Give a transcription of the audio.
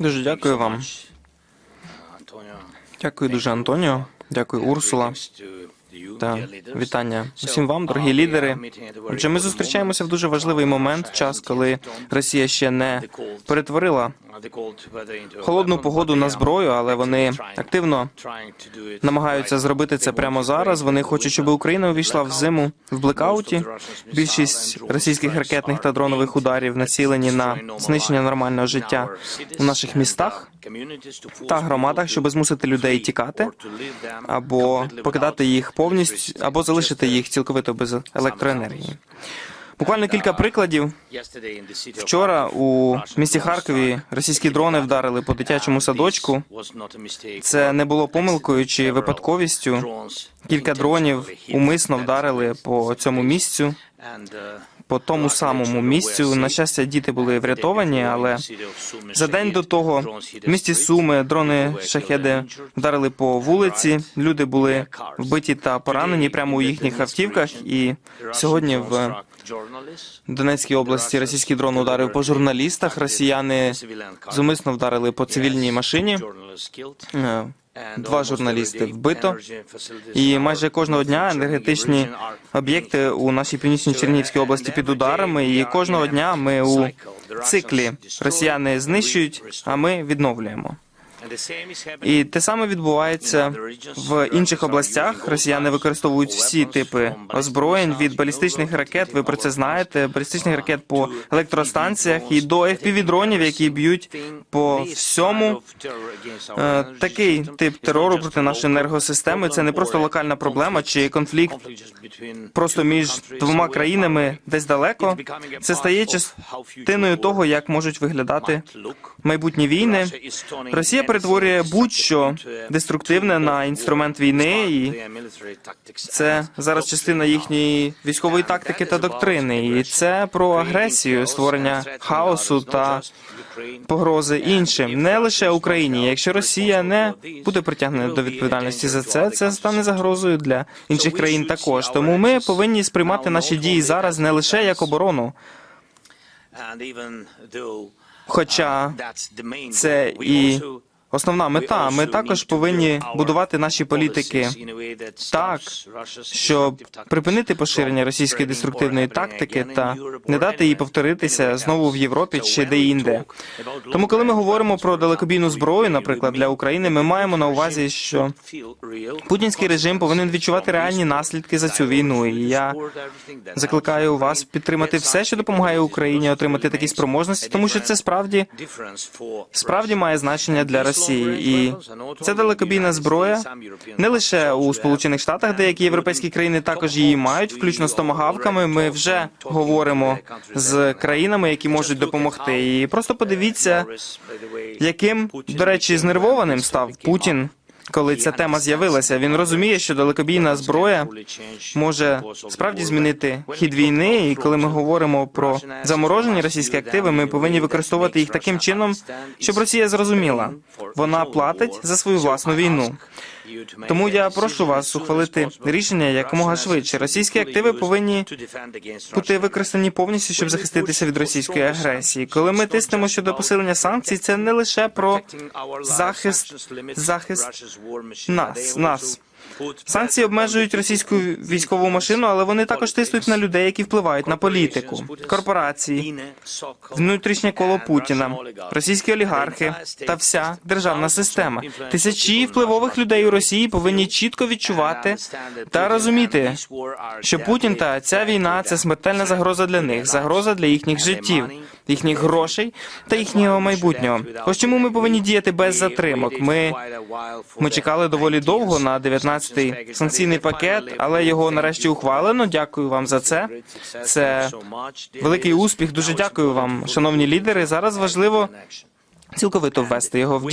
Дуже дякую вам. Дякую дуже, Антоніо. Дякую, Урсула. Та вітання усім вам, дорогі лідери. Отже, ми зустрічаємося в дуже важливий момент, час, коли Росія ще не перетворила холодну погоду на зброю, але вони активно намагаються зробити це прямо зараз. Вони хочуть, щоб Україна увійшла в зиму в блекауті. Більшість російських ракетних та дронових ударів націлені на знищення нормального життя у наших містах та громадах, щоб змусити людей тікати або покидати їх повністю, або залишити їх цілковито без електроенергії. Буквально кілька прикладів. Вчора у місті Харкові російські дрони вдарили по дитячому садочку. Це не було помилкою чи випадковістю. Кілька дронів умисно вдарили по цьому місцю, по тому самому місцю. На щастя, діти були врятовані, але за день до того в місті Суми дрони шахеди вдарили по вулиці. Люди були вбиті та поранені прямо у їхніх автівках. І сьогодні в Донецькій області російський дрон ударив по журналістах. Росіяни зумисно вдарили по цивільній машині. Два журналісти вбито. І майже кожного дня енергетичні об'єкти у нашій північній Чернігівській області під ударами. І кожного дня ми у циклі росіяни знищують, а ми відновлюємо. І те саме відбувається в інших областях. Росіяни використовують всі типи озброєнь від балістичних ракет. Ви про це знаєте. Балістичних ракет по електростанціях і до FPV-дронів, які б'ють по всьому. Е, Такий тип терору проти нашої енергосистеми це не просто локальна проблема чи конфлікт просто між двома країнами десь далеко. Це стає частиною того, як можуть виглядати майбутні війни. Росія перетворює будь-що деструктивне на інструмент війни, і це зараз частина їхньої військової тактики та доктрини. І це про агресію, створення хаосу та погрози іншим, не лише Україні. Якщо Росія не буде притягнена до відповідальності за це, це стане загрозою для інших країн також. Тому ми повинні сприймати наші дії зараз не лише як оборону, хоча це і основна мета. Ми також повинні будувати наші політики так, щоб припинити поширення російської деструктивної тактики та не дати їй повторитися знову в Європі чи де-інде. Тому, коли ми говоримо про далекобійну зброю, наприклад, для України, ми маємо на увазі, що путінський режим повинен відчувати реальні наслідки за цю війну. І я закликаю вас підтримати все, що допомагає Україні отримати такі спроможності, тому що це справді справді має значення для Росії. І ця далекобійна зброя не лише у Сполучених Штатах, деякі європейські країни також її мають, включно з томагавками. Ми вже говоримо з країнами, які можуть допомогти. І просто подивіться, яким, до речі, знервованим став Путін. Коли ця тема з'явилася, він розуміє, що далекобійна зброя може справді змінити хід війни. І коли ми говоримо про заморожені російські активи, ми повинні використовувати їх таким чином, щоб Росія зрозуміла, вона платить за свою власну війну. Тому я прошу вас ухвалити рішення якомога швидше. Російські активи повинні бути використані повністю, щоб захиститися від російської агресії. Коли ми тиснемо щодо посилення санкцій, це не лише про захист, захист нас, нас. Санкції обмежують російську військову машину, але вони також тиснуть на людей, які впливають на політику, корпорації, внутрішнє коло Путіна, російські олігархи та вся державна система. Тисячі впливових людей у Росії повинні чітко відчувати та розуміти, що Путін та ця війна це смертельна загроза для них, загроза для їхніх життів, їхніх грошей та їхнього майбутнього. Ось чому ми повинні діяти без затримок. Ми, ми чекали доволі довго на 19-й санкційний пакет, але його нарешті ухвалено. Дякую вам за це. Це великий успіх. Дуже дякую вам, шановні лідери. Зараз важливо цілковито ввести його в дію.